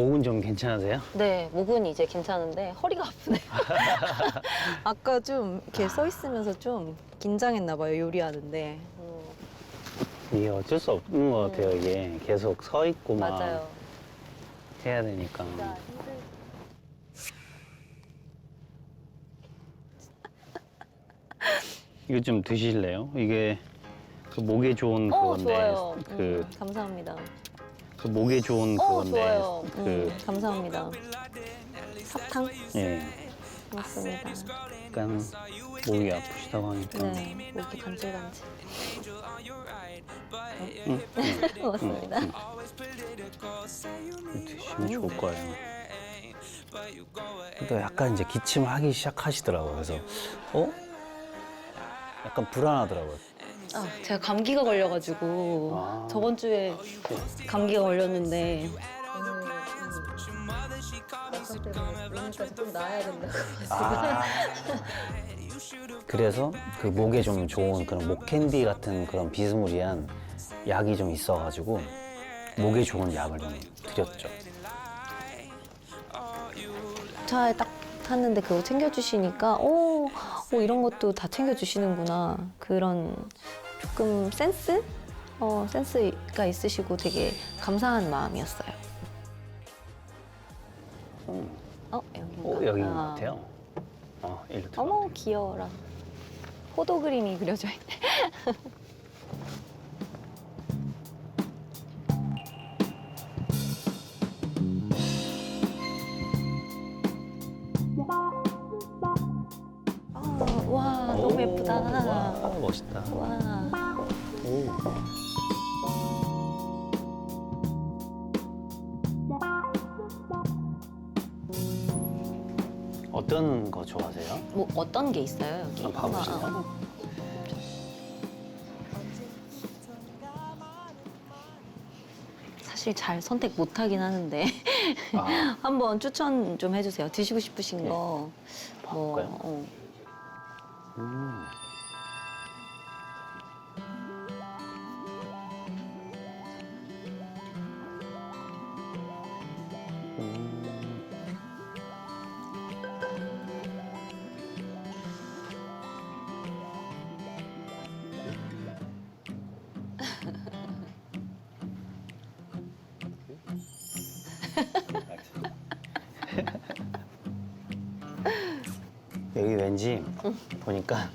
목은 좀 괜찮으세요? 네, 목은 이제 괜찮은데 허리가 아프네요. 아까 좀 이렇게 서 있으면서 좀 긴장했나 봐요, 요리하는데. 음, 이게 어쩔 수 없는 것 같아요. 이게 계속 서 있고 막 맞아요. 해야 되니까. 이거 좀 드실래요? 이게 그 목에 좋은 어, 그건데 좋아요. 그, 음, 감사합니다. 그 목에 좋은 어, 그건데 좋아요. 그 음, 감사합니다. 사탕 예, 고맙습니다. 약간 목이 아프시다고 하니까 네, 목이 간질간질. 응, 응, 고맙습니다. 이거 드시면 좋을 거예요. 또 약간 이제 기침하기 시작하시더라고요. 그래서 어? 약간 불안하더라고요. 아, 제가 감기가 걸려가지고 아. 저번 주에 감기가 걸렸는데 좀 나아야 된다고. 아. 그래서 그 목에 좀 좋은 그런 목 캔디 같은 그런 비스무리한 약이 좀 있어가지고 목에 좋은 약을 좀 드렸죠. 차에 딱 탔는데 그거 챙겨주시니까 오, 오 이런 것도 다 챙겨주시는구나 그런 조금 센스? 어 센스가 있으시고 되게 감사한 마음이었어요. 음. 어 여기 어, 여기인 것 같아요. 어, 일로 들어. 어머 귀여워라. 포도 그림이 그려져 있네. 예쁘다. 와, 멋있다. 와. 오. 어떤 거 좋아하세요? 뭐 어떤 게 있어요 여기? 한번 봐보실래요? 아, 아. 사실 잘 선택 못 하긴 하는데 아, 한번 추천 좀 해주세요. 드시고 싶으신 거. 뭐, 봐볼까요? 어. 음. 보니까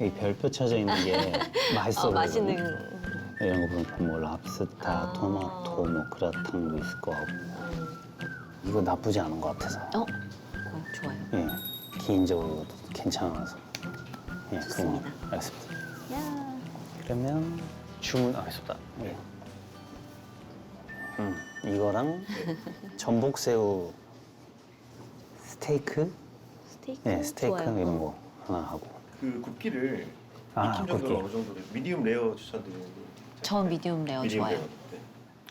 여기 별표 쳐져 있는 게 맛있어 어, 보여요. 맛있는. 이런 거 보면 뭐 랍스타, 아. 토마토, 뭐 그라탕도 있을 거 같고 이거 나쁘지 않은 것 같아서 어? 어, 좋아요. 예 개인적으로 이것도 괜찮아서 예 좋습니다. 그럼 알겠습니다. 야. 그러면 주문하겠습니다. 예. 음 이거랑 전복새우 스테이크 스테이크. 예 스테이크 좋아요. 이런 거 하나 하고 그 굽기를 아, 익힘 정도는 굽기. 어느 정도 돼요? 미디움 레어 추천드리는 전 미디움 레어 미디움 좋아요. 레어. 네.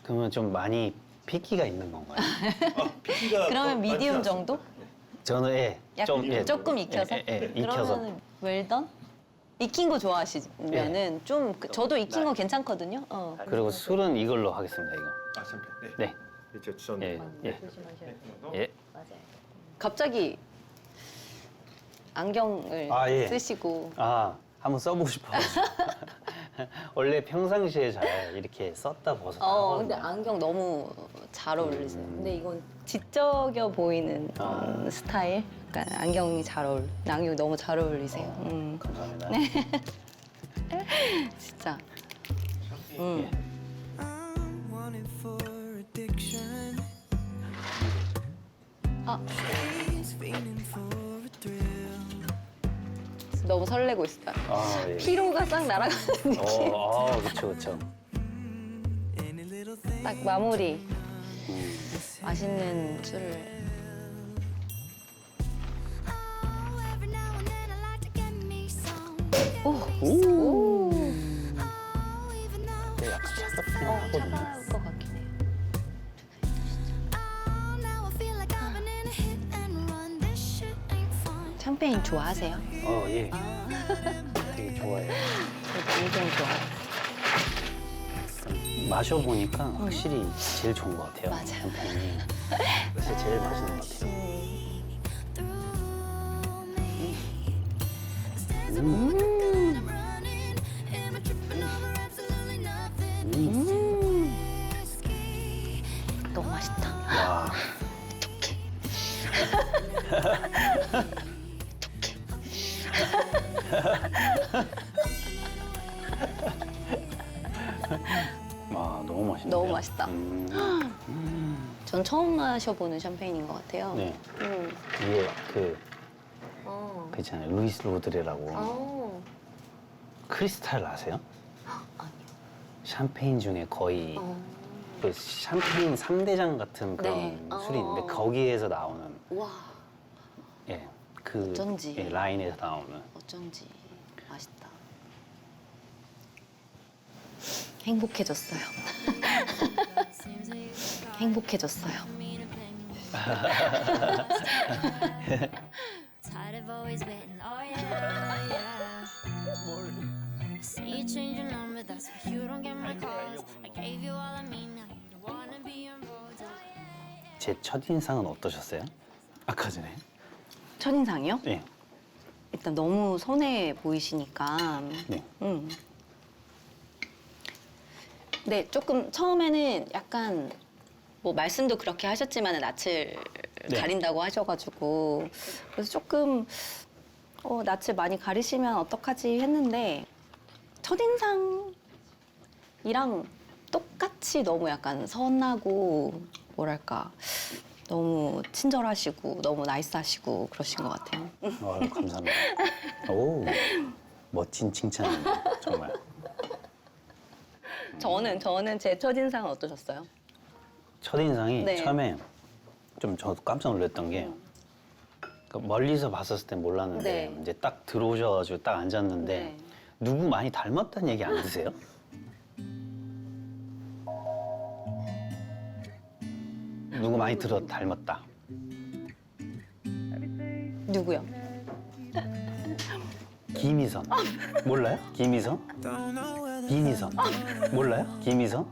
그러면 좀 많이 핏기가 있는 건가요? 아, 피기가 그러면 더 많지 미디움 않습니다. 정도? 네. 저는 예, 약 좀, 예, 조금 익혀서? 예, 예, 예, 익혀서 그러면 웰던? 익힌 거 좋아하시면은 좀 그- 저도 익힌 거 괜찮거든요. 어. 그리고 술은 이걸로 하겠습니다 이거 아, 샴페인. 네. 네 네, 제가 추천. 예, 예. 조심하셔야 예. 맞아요. 갑자기 안경을 아, 예. 쓰시고 아 한번 써보고 싶어 원래 평상시에 잘 이렇게 썼다 벗었다 어, 하거든요. 근데 안경 너무 잘 어울리세요. 음. 근데 이건 지적여 보이는 음, 아. 스타일. 그러니까 안경이 잘 어울, 안경이 너무 잘 어울리세요. 어, 음, 감사합니다 진짜. 음. I'm wanted for addiction. 아, She's fiending for a thrill. 너무 설레고 있어요. 아, 예. 피로가 싹 날아가는 느낌. 어, 아, 그쵸 그쵸. 딱 마무리. 맛있는 술을. Oh. 오, 오 Oh, though 근데 약간 차갑긴 어, 하거든요 샴페인 좋아하세요? 어예 되게 좋아해요 엄청 좋아해요. 마셔보니까 확실히 제일 좋은 것 같아요 맞아요. 샴페인이 제일 맛있는 것 같아요. nothing? Risky. 너무 맛있다. 와, 와 맛있다. 음, 전 처음 마셔보는 샴페인인 것 같아요. 네, 음. 이게 그, 어. 그 있잖아요. 루이스 로드레라고. 어. 크리스탈 아세요? 아니요. 샴페인 중에 거의 어. 그 샴페인 3대장 같은 그런 네. 술이 있는데 어. 거기에서 나오는 와, 예, 그 어쩐지. 예, 라인에서 나오는 어쩐지 맛있다. 행복해졌어요. 행복해졌어요. Tired of always waiting, oh yeah, yeah. See you change your number, that's why you don't get my calls. I gave you all I mean, now you don't wanna be involved. Oh, yeah. 제 첫인상은 어떠셨어요? 아까 전에 첫인상이요? 예, 일단 너무 선해 보이시니까. 네. 음. 네, 조금 처음에는 약간 뭐 말씀도 그렇게 하셨지만 낯을 네. 가린다고 하셔가지고 그래서 조금 어, 낯을 많이 가리시면 어떡하지 했는데 첫인상이랑 똑같이 너무 약간 선하고 뭐랄까 너무 친절하시고 너무 나이스하시고 그러신 것 같아요. 아, 감사합니다. 오, 멋진 칭찬입니다. 정말. 저는 저는 제 첫인상은 어떠셨어요? 첫인상이 네. 처음에 좀 저도 깜짝 놀랐던 게그 멀리서 봤었을 땐 몰랐는데 네. 이제 딱 들어오셔가지고 딱 앉았는데 네. 누구 많이 닮았다는 얘기 안 드세요? 누구 많이 들어 닮았다. 누구요? 김희선 몰라요? 김희선? 김희선 몰라요? 김희선?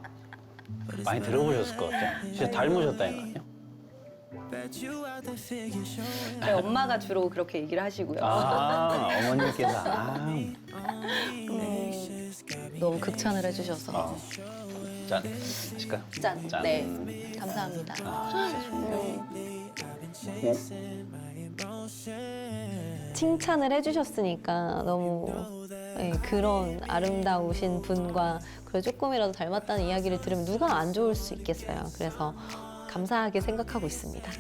많이 들어보셨을 것 같아요. 진짜 닮으셨다니까요. 저희 엄마가 주로 그렇게 얘기를 하시고요. 아 어머님께서 아, 너무 극찬을 해주셔서. 어. 짠 하실까요? 짠. 짠. 네. 감사합니다. 음. 칭찬을 해주셨으니까 너무 네, 그런 아름다우신 분과 그래 조금이라도 닮았다는 이야기를 들으면 누가 안 좋을 수 있겠어요. 그래서 감사하게 생각하고 있습니다.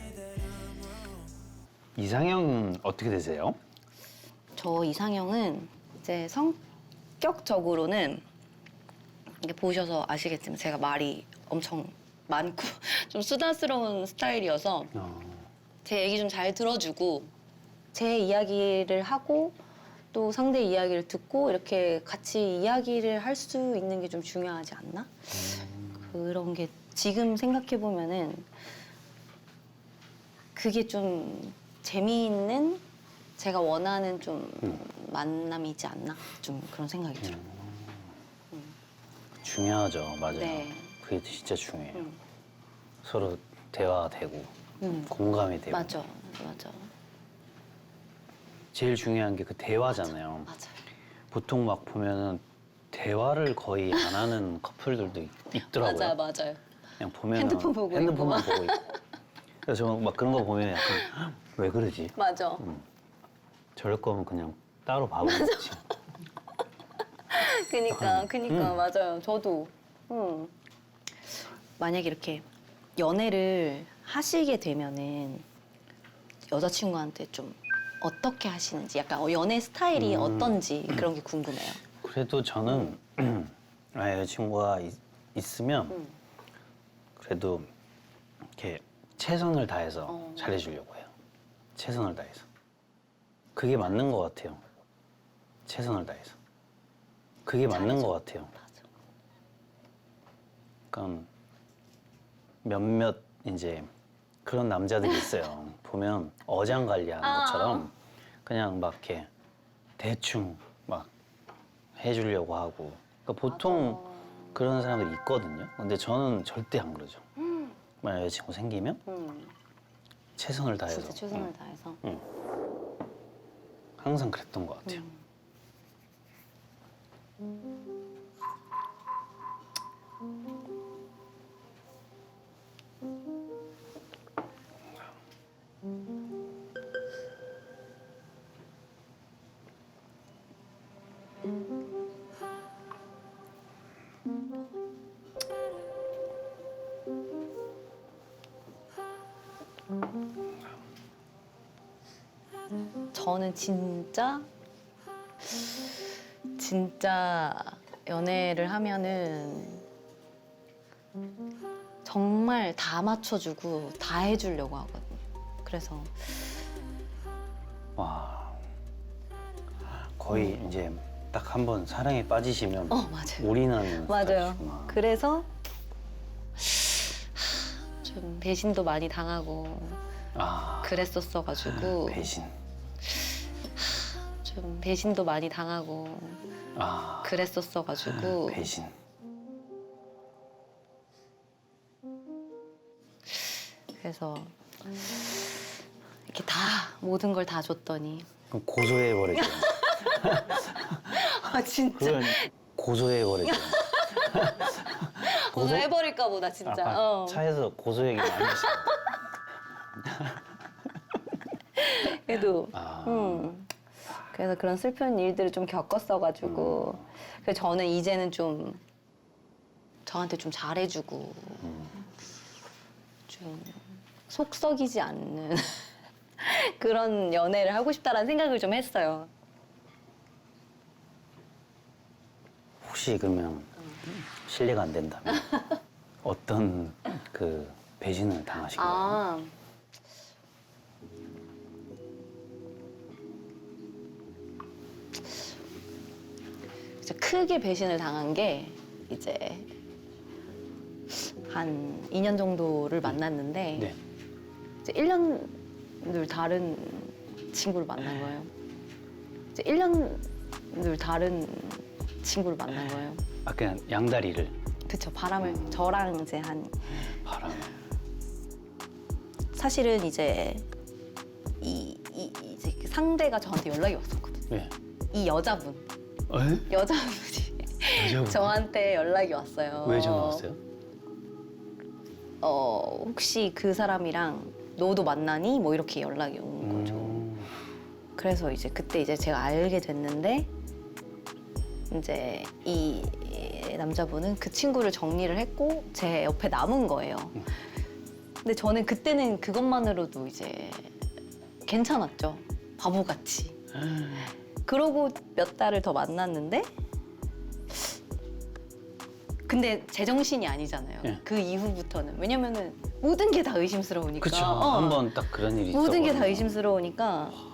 이상형 어떻게 되세요? 저 이상형은 이제 성격적으로는 이게 보셔서 아시겠지만 제가 말이 엄청 많고 좀 수다스러운 스타일이어서 어, 제 얘기 좀 잘 들어주고 제 이야기를 하고 또 상대 이야기를 듣고 이렇게 같이 이야기를 할 수 있는 게 좀 중요하지 않나? 그런 게 지금 생각해 보면은 그게 좀 재미있는 제가 원하는 좀 만남이지 않나? 좀 그런 생각이 들어요. 중요하죠, 맞아요. 네. 그게 진짜 중요해요. 음. 서로 대화가 되고 음. 공감이 되고 맞아, 맞아, 제일 중요한 게 그 대화잖아요. 맞아. 보통 막 보면은 대화를 거의 안 하는 커플들도 있- 있더라고요. 맞아요, 맞아요. 그냥 보면 핸드폰 보고 핸드폰만 보고 있고. 그래서 저는 막 그런 거 보면 약간 "헉, 왜 그러지? 맞아. 저럴 거면 그냥 따로 밥을 먹지. 그니까, 음. 그니까, 맞아요. 저도. 음. 만약에 이렇게 연애를 하시게 되면은 여자친구한테 좀 어떻게 하시는지, 약간 어, 연애 스타일이 음. 어떤지 그런 게 궁금해요. 그래도 저는 아, 여자친구가 있, 있으면 음. 그래도 이렇게 최선을 다해서 어. 잘해주려고 해요. 최선을 다해서. 그게 맞는 것 같아요. 최선을 다해서. 그게 맞는 것 같아요. 맞아. 그러니까 몇몇 이제 그런 남자들이 있어요. 보면 어장관리하는 아. 것처럼 그냥 막 이렇게 대충 막 해주려고 하고. 그러니까 보통 그런 사람들이 있거든요. 근데 저는 절대 안 그러죠. 만약 여자친구 생기면 음. 최선을 다해서 진짜 최선을 응. 다해서. 항상 그랬던 것 같아요. 저는 진짜 진짜 연애를 하면은 정말 다 맞춰주고 다 해주려고 하거든요. 그래서 와 거의 이제 딱 한 번 사랑에 빠지시면 어 맞아요. 올인하는 맞아요. 그래서 좀 배신도 많이 당하고 아 그랬었어가지고 배신. 좀 배신도 많이 당하고 아 그랬었어가지고 배신. 그래서 이렇게 다 모든 걸 다 줬더니 그럼 고소해 버리죠. 아 진짜 그건 고소해 버리죠. 오늘 해버릴까 보다 진짜 아까 어. 차에서 고소 얘기 많이 했어요. 그래도 아. 음. 그래서 그런 슬픈 일들을 좀 겪었어가지고 음. 그래서 저는 이제는 좀 저한테 좀 잘해주고 음. 좀 속썩이지 않는 그런 연애를 하고 싶다라는 생각을 좀 했어요. 혹시 그러면 실례가 안 된다면 어떤 그 배신을 당하신 거예요? 아. 이제 크게 배신을 당한 게 이제 한 2년 정도를 만났는데 네. 이제 1년을 다른 친구를 만난 거예요. 이제 1년을 다른 친구를 만난 거예요. 아 그냥 양다리를 그쵸 바람을 저랑 이제 한 바람. 사실은 이제 이, 이 이제 그 상대가 저한테 연락이 왔었거든요. 왜? 이 여자분, 에? 여자분이 여자분. 저한테 연락이 왔어요. 왜 전화 왔어요? 어 혹시 그 사람이랑 너도 만나니? 뭐 이렇게 연락이 오는 거죠. 음, 그래서 이제 그때 이제 제가 알게 됐는데 이제 이 남자분은 그 친구를 정리를 했고 제 옆에 남은 거예요. 근데 저는 그때는 그것만으로도 이제 괜찮았죠. 바보같이. 그러고 몇 달을 더 만났는데 근데 제정신이 아니잖아요. 예. 그 이후부터는 왜냐면은 모든 게 다 의심스러우니까. 그쵸. 어. 한번 딱 그런 일이 모든 게 다 있어가지고. 의심스러우니까 와.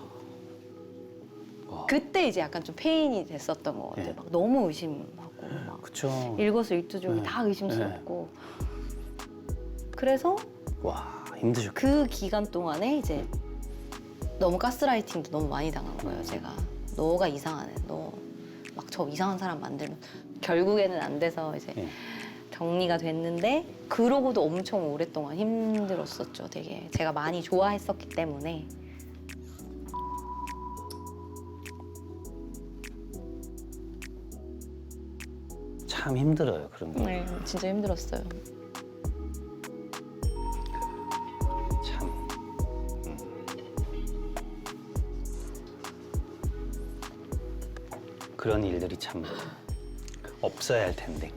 그때 이제 약간 좀 페인이 됐었던 것 같아요. 예. 막 너무 의심하고 막 그쵸. 일거수일투족이 예. 다 의심스럽고 그래서 와 힘드셨. 그 기간 동안에 이제 너무 가스라이팅도 너무 많이 당한 거예요. 제가 너가 이상하네. 너 막 저 이상한 사람 만들면 결국에는 안 돼서 이제 예. 정리가 됐는데 그러고도 엄청 오랫동안 힘들었었죠. 되게 제가 많이 좋아했었기 때문에 참 힘들어요 그런 거. 네, 진짜 힘들었어요. 참. 음. 그런 일들이 참 없어야 할 텐데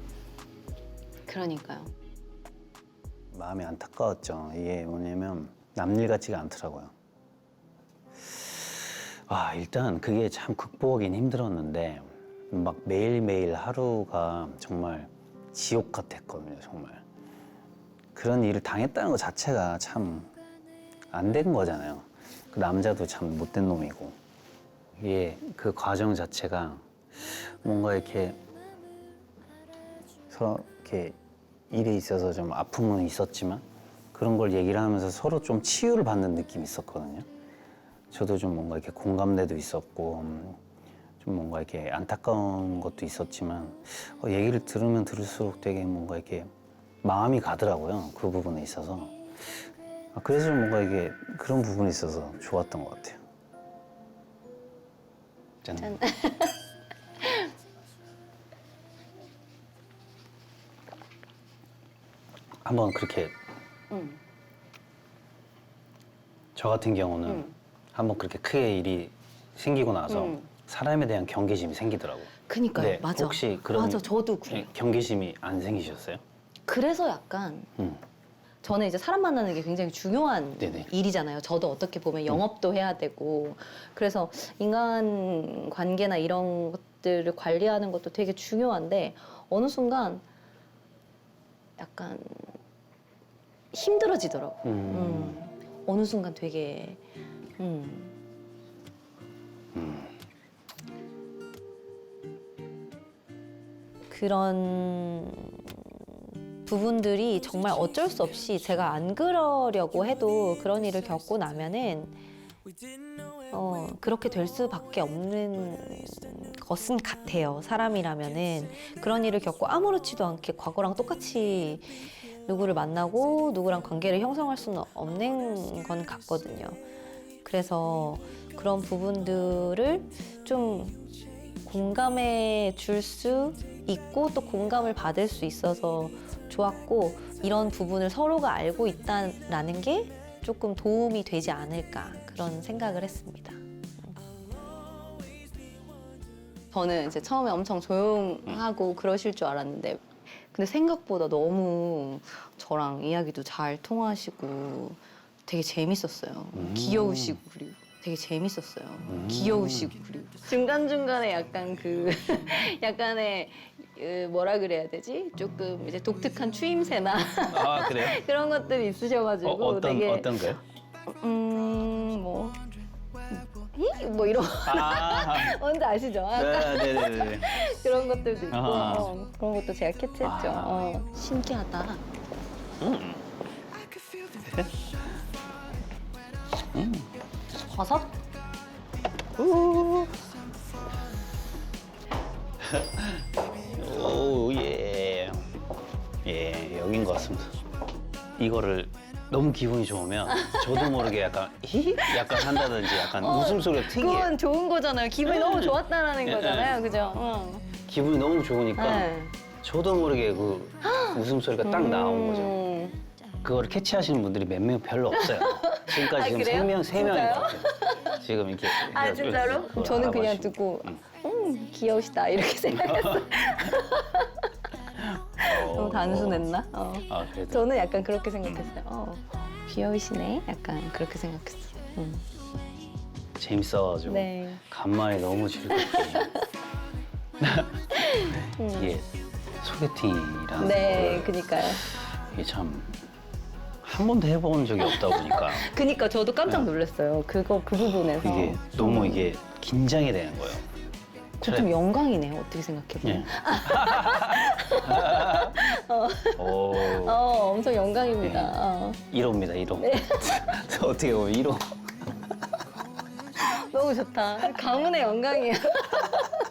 그러니까요. 마음이 안타까웠죠. 이게 뭐냐면 남일 같지가 않더라고요. 아 일단 그게 참 극복하긴 힘들었는데 막 매일매일 하루가 정말 지옥 같았거든요. 정말 그런 일을 당했다는 것 자체가 참 안 된 거잖아요. 그 남자도 참 못된 놈이고 이게 그 과정 자체가 뭔가 이렇게 서로 이렇게 일에 있어서 좀 아픔은 있었지만 그런 걸 얘기를 하면서 서로 좀 치유를 받는 느낌이 있었거든요. 저도 좀 뭔가 이렇게 공감대도 있었고 음, 좀 뭔가 이렇게 안타까운 것도 있었지만 어, 얘기를 들으면 들을수록 되게 뭔가 이렇게 마음이 가더라고요. 그 부분에 있어서 아, 그래서 좀 뭔가 이게 그런 부분이 있어서 좋았던 것 같아요. 짠. 짠. 한번 그렇게 음. 저 같은 경우는 음. 한번 그렇게 크게 일이 생기고 나서 음. 사람에 대한 경계심이 생기더라고. 그니까요, 네, 맞아. 혹시 그런 맞아, 저도 그래요. 예, 경계심이 안 생기셨어요? 그래서 약간 음. 저는 이제 사람 만나는 게 굉장히 중요한 네네. 일이잖아요. 저도 어떻게 보면 영업도 해야 되고 그래서 인간 관계나 이런 것들을 관리하는 것도 되게 중요한데 어느 순간 약간 힘들어지더라고. 음. 음. 어느 순간 되게 음. 그런 부분들이 정말 어쩔 수 없이 제가 안 그러려고 해도 그런 일을 겪고 나면은 어, 그렇게 될 수밖에 없는 것은 같아요. 사람이라면은 그런 일을 겪고 아무렇지도 않게 과거랑 똑같이 누구를 만나고 누구랑 관계를 형성할 수는 없는 건 같거든요. 그래서 그런 부분들을 좀 공감해 줄 수 있고 또 공감을 받을 수 있어서 좋았고 이런 부분을 서로가 알고 있다라는 게 조금 도움이 되지 않을까 그런 생각을 했습니다. 저는 이제 처음에 엄청 조용하고 그러실 줄 알았는데 근데 생각보다 너무 저랑 이야기도 잘 통하시고 되게 재밌었어요. 음. 귀여우시고 그리고 되게 재밌었어요. 귀여우시고 그리고 중간 중간에 약간 그 약간의 그 뭐라 그래야 되지? 조금 이제 독특한 추임새나 아 그래요? 그런 것들이 있으셔가지고 어, 어떤 되게 어떤 거요? 음뭐 뭐 이런 아, 뭔지 아시죠? 약간 네, 네, 네, 네. 그런 것들도 있고 아하. 어, 그런 것도 제가 캐치했죠. 아. 어, 신기하다. 버섯? 오 예. 예, 여긴 것 같습니다. 이거를 너무 기분이 좋으면 저도 모르게 약간 히 약간 한다든지 약간 웃음소리가 특이해. 그건 좋은 거잖아요. 기분이 네. 너무 좋았다라는 네, 거잖아요. 그죠? 응. 기분이 너무 좋으니까 네. 저도 모르게 그 웃음소리가 딱 나온 거죠. 음. 그거를 캐치하시는 분들이 몇 명 별로 없어요. 지금까지 아, 지금 그래요? 세 명, 세 명인 진짜요? 것 같아요. 지금 이렇게. 아 진짜로? 그걸 저는 그냥 알아봐주시고. 듣고 응. 음 귀여우시다 이렇게 생각했어요. 너무 어, 단순했나? 어. 아, 그래도 저는 약간 그렇게 생각했어요. 어, 귀여우시네. 약간 그렇게 생각했어요. 음. 재밌어가지고 네. 간만에 너무 즐겁게 이게 소개팅이라는 네, 걸 그니까요. 이게 참 한 번도 해본 적이 없다 보니까 그니까 저도 깜짝 놀랐어요. 그거 그 부분에서. 이게 너무 이게 긴장이 되는 거예요. 그거 좀 영광이네요. 어떻게 생각해보면. 예. 오, 어, 엄청 영광입니다. 네. 어. 1호입니다, 1호. 어떻게 보면 1호. 너무 좋다. 가문의 영광이에요.